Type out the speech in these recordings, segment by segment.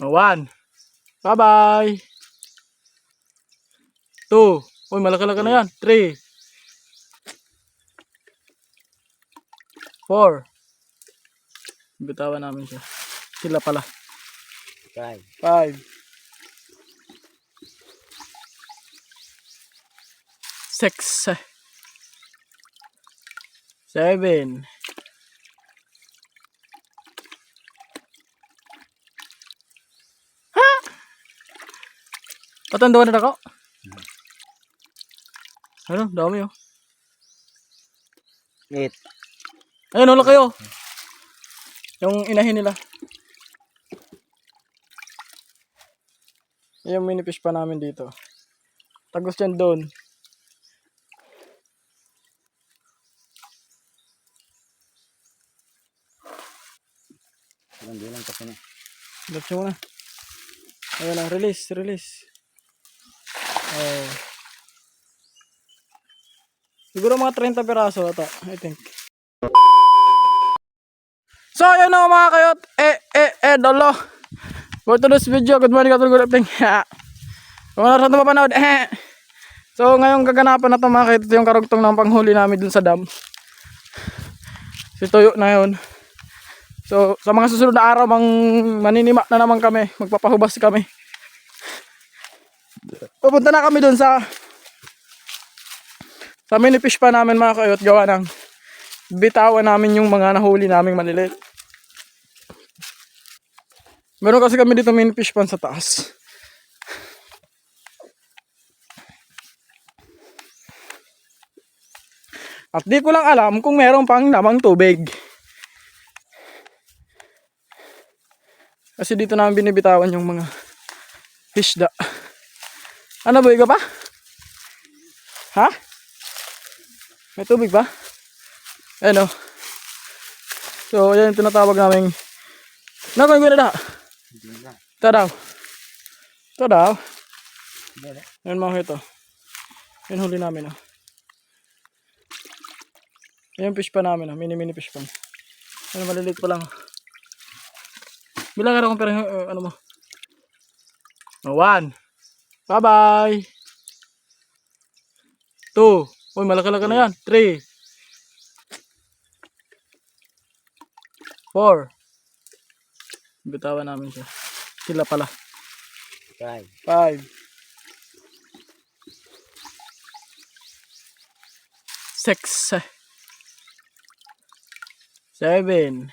One. Bye-bye. Two. Uy, malaki-laki na yan. Three. Four. Bitawan namin siya. Sila pala. Five. Five. Six. Seven. Patanduan na ako? Ano? Dami oh. Eight. Ayun, wala kayo. Yung inahin nila. Yung mini fish pa namin dito. Tagos yan doon. Ilang bilang kasi na. Lapsi mo na. Ayun na, release, release. Oh. Siguro mga 30 peraso ata, I think. So, ayun na mga kayot. Eh, eh, eh, dolo. For today's video, good morning, good good evening. Kung ano sa mapanood, eh. So, ngayong gaganapan na ito mga kayot, ito yung karugtong ng panghuli namin dun sa dam. Si Tuyo na yun. So, sa mga susunod na araw, mang maninima na naman kami. Magpapahubas kami. Pupunta na kami dun sa sa mini fish pa namin mga kayot gawa ng bitawan namin yung mga nahuli naming maliliit. Meron kasi kami dito mini fish pan sa taas. At di ko lang alam kung meron pang namang tubig. Kasi dito namin binibitawan yung mga fishda. Ano boy ka pa? Ha? May tubig ba? Ano? So, yan yung tinatawag namin. Nakoy ko na da. Ito daw. Ito daw. Hindi na. Yan mga ito. Yan huli namin oh. Yan yung fish pa namin oh. Mini mini fish pa. Ano maliliit pa lang. oh. Bilang ka na kung pero uh, ano mo. Oh, one. Bye bye. Two. Uy, malaki-laki na yan. Three. Four. Bitawan namin siya. Sila pala. Five. Five. Six. Seven.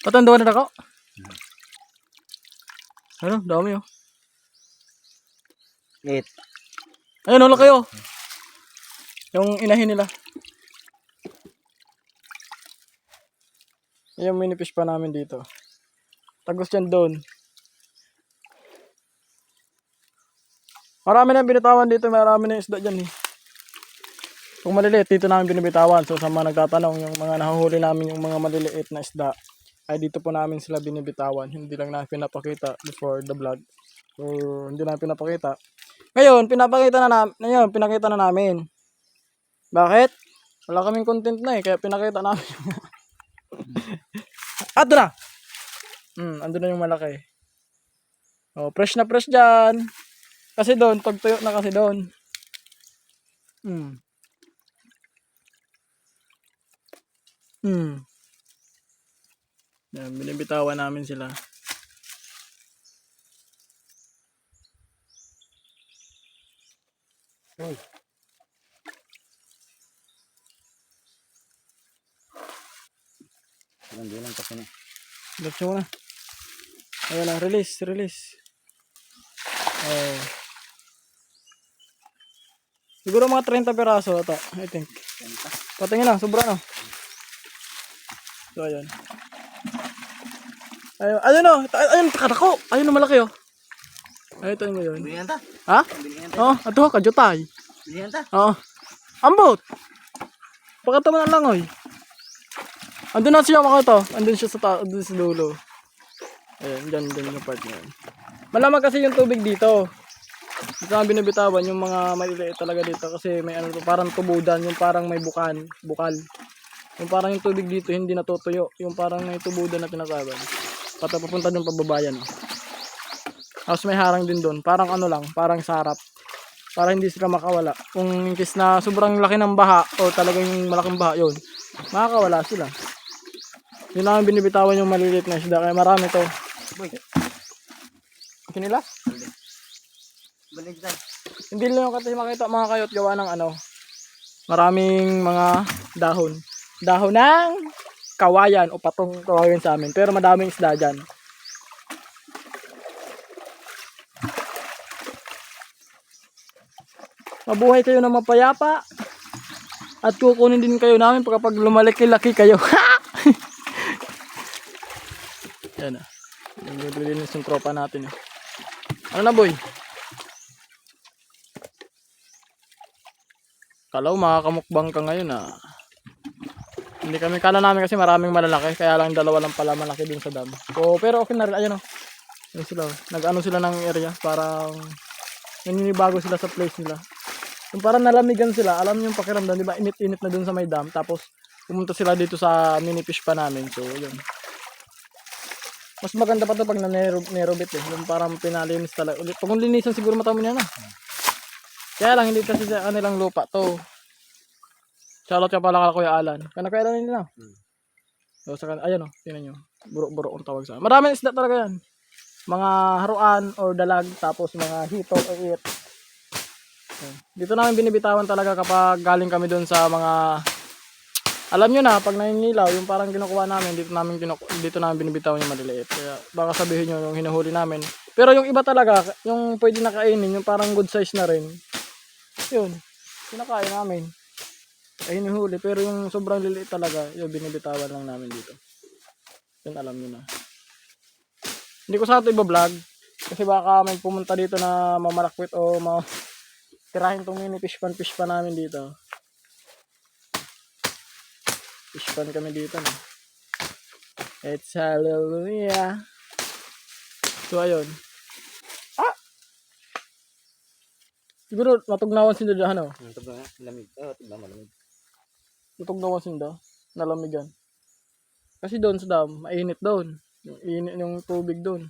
Patanduan na ako? Ano? Dami oh. Eight. Ayun, wala kayo. Yung inahin nila. Yung mini fish pa namin dito. Tagos yan doon. Marami na binitawan dito, marami na isda dyan eh. Kung maliliit, dito namin binibitawan. So sa mga nagtatanong, yung mga nahuhuli namin yung mga maliliit na isda, ay dito po namin sila binibitawan. Hindi lang namin pinapakita before the vlog. So hindi namin pinapakita. Ngayon, pinapakita na namin, ngayon, pinakita na namin. Bakit? Wala kaming content na eh, kaya pinakita namin. At doon na! Hmm, andun na yung malaki. Oh, fresh na fresh dyan. Kasi doon, pagtuyo na kasi doon. Hmm. Hmm. Yan, binibitawan namin sila. Uy. Ilang bilang kasi na. Lapsi mo na. Ayun na, release, release. Oh. Siguro mga 30 peraso ata, I think. Benta. Patingin lang, sobra na. So, ayun. Ayun, ayun o, ay- ayun, katako. Ayun na malaki oh. Ayun, ito mo yun. Bilihan ta. Ha? Bilihan ta. Oo, oh, ito ka, jutay. Bilihan ta. Oo. Ambot. Pakataman na lang oy. Andun na siya mga ito. Andun siya sa, ta- andun sa dulo. Ayan, dyan, dyan yung part na yun. Malamang kasi yung tubig dito. Dito namin binibitawan yung mga maliliit talaga dito kasi may ano to, parang tubudan, yung parang may bukan, bukal. Yung parang yung tubig dito hindi natutuyo, yung parang may tubudan na tinatawag. Pata papunta dun pababayan. Oh. Tapos may harang din doon, parang ano lang, parang sarap. Para hindi sila makawala. Kung in case na sobrang laki ng baha o talagang yung malaking baha yun, makakawala sila. Yun namin binibitawan yung maliliit na isda, kaya marami to. Boy, Kinila? balik dyan. Hindi lang yung kasi makita mga kayot gawa ng ano. Maraming mga dahon. Dahon ng kawayan o patong kawayan sa amin. Pero madaming isda dyan. Mabuhay kayo na mapayapa. At kukunin din kayo namin kapag lumalaki-laki kayo. Yan na. Yung linis yung tropa natin. Eh. Ano na boy? Kalaw makakamukbang ka ngayon ah. Hindi kami kala namin kasi maraming malalaki kaya lang dalawa lang pala malaki dun sa dam. So, pero okay na rin ayun oh. Ayun sila. oh. Nag-ano sila ng area parang naninibago sila sa place nila. Yung parang nalamigan sila, alam niyo yung pakiramdam, di ba? Init-init na dun sa may dam tapos pumunta sila dito sa mini fish pa namin. So, yun. Mas maganda pa to pag na-nerobit eh. Yung parang pinalinis talaga. Pag linisan siguro matamin yan ah. Kaya lang hindi kasi sa kanilang lupa to. Shoutout ka pala kay Kuya Alan. Kana Kuya Alan nila. Hmm. So sa kan ayan oh, tingnan niyo. Buro-buro ang tawag sa. Maraming isda talaga yan. Mga haruan or dalag tapos mga hito o it. Yan. Dito namin binibitawan talaga kapag galing kami doon sa mga alam nyo na, pag nangingilaw, yung parang kinukuha namin, dito namin, kinuku- dito namin binibitawan yung maliliit. Kaya baka sabihin nyo yung hinuhuli namin. Pero yung iba talaga, yung pwede na kainin, yung parang good size na rin, yun, kinakain namin. Ay hinuhuli, pero yung sobrang liliit talaga, yung binibitawan lang namin dito. Yun alam nyo na. Hindi ko sa ito iba-vlog, kasi baka may pumunta dito na mamarakwit o ma tirahin tong mini fish pan fish pan namin dito. Fish pan kami dito no. It's hallelujah. So ayun. Ah! Siguro matugnawan si Dada ano? Ang tubig nga, lamig. Oo, tubig malamig. Matugnawan si Dada. Nalamigan. Kasi doon sa dam, mainit doon. Yung init yung tubig doon.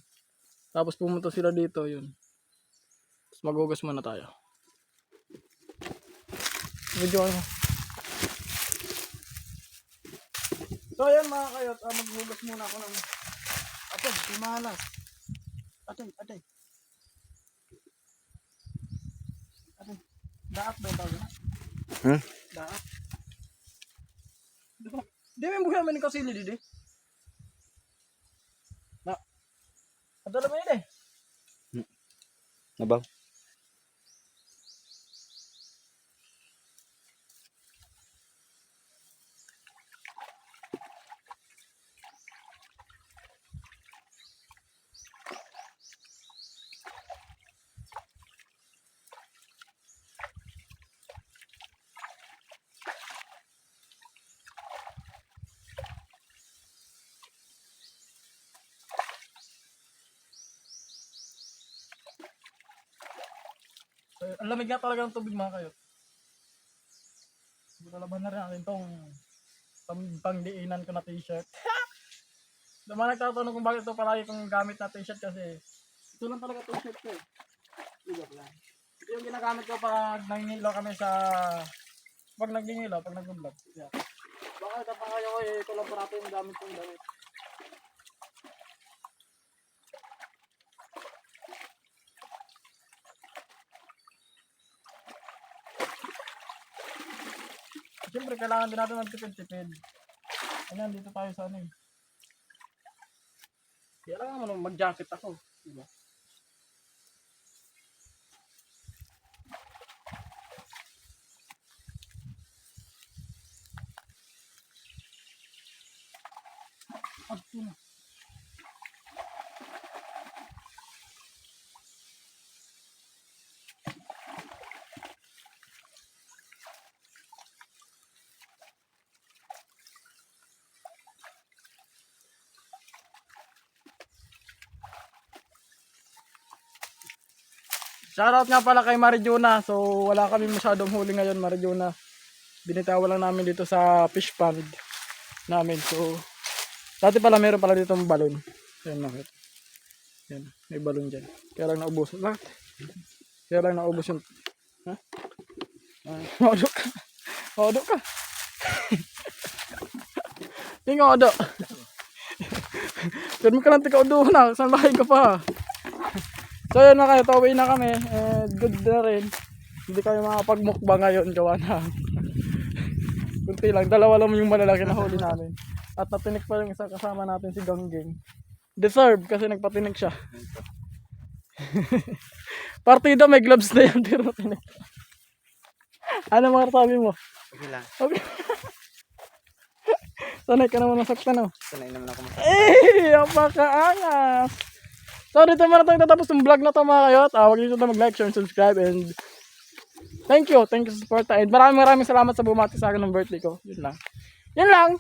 Tapos pumunta sila dito, yun. Tapos magugas muna tayo. Video ano. So ayan mga kayot, ah, maghugas muna ako ng atay, timalas. Atay, atay. Atay. Daat ba yung tawag yun? Hmm? Daat. Di may buhay naman yung kasili didi. Na. Adala mo yun eh. Nabaw. Ang lamig nga talaga ng tubig mga kayo. Siguro laban na rin natin tong pang, pangdiinan ko na t-shirt. Diba nagtatanong kung bakit ito palagi kong gamit na t-shirt kasi ito lang talaga t-shirt ko eh. Ito yung ginagamit ko pag nangingilaw kami sa pag nagingilaw, pag nag-vlog. Yeah. Baka ito pa kayo eh, ito lang parati yung gamit kong gamit. Siyempre, kailangan din natin magtipid-tipid. Ayan, dito tayo sa ano eh. Kailangan mo mag-jacket ako. Diba? Shoutout nga pala kay Marijuna. So, wala kami masyadong huli ngayon, Marijuna. Binitawan lang namin dito sa fish pond namin. So, dati pala meron pala dito balon. Ayan nakit. Yan, may balon dyan. Kaya lang naubos. Bakit? Kaya lang naubos yung... Ha? Ah, Odo ka. Odo ka. Yung odo. Pero mo ka lang tika odo na. Saan bahay ka pa? So yun na kayo, tawin na kami. Eh, good na rin. Hindi kami makapagmukba ngayon, gawa na. Kunti lang, dalawa lang yung malalaki na huli namin. At natinik pa yung isa kasama natin si Gangging. Deserve kasi nagpatinik siya. Partida may gloves na yan, pero tinik. Ano mga sabi mo? Okay lang. Okay. Sanay ka naman nasaktan, no? Sanay naman ako mas. Eh, napakaangas. So, dito muna tayo tatapos yung vlog na to mga kayot. Ah, huwag niyo na mag-like, share, and subscribe. And thank you. Thank you sa support. And maraming maraming salamat sa bumati sa akin ng birthday ko. Yun lang. Yun lang.